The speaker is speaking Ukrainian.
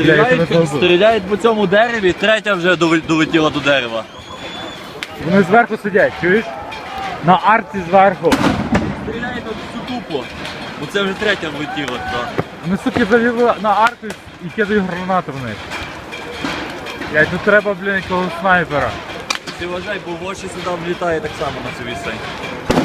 Стріляють, стріляють по цьому дереві, третя вже долетіла до дерева. Вони зверху сидять, чуєш? На арці зверху. Стріляють на всю тупо. Бо це вже третя влетіла туди. Вони суки завіли на арку і кидають гранату в них. Я тут треба, блін, якогось снайпера. Ти вважай, бо в очі сюди влітає так само на цю відстань.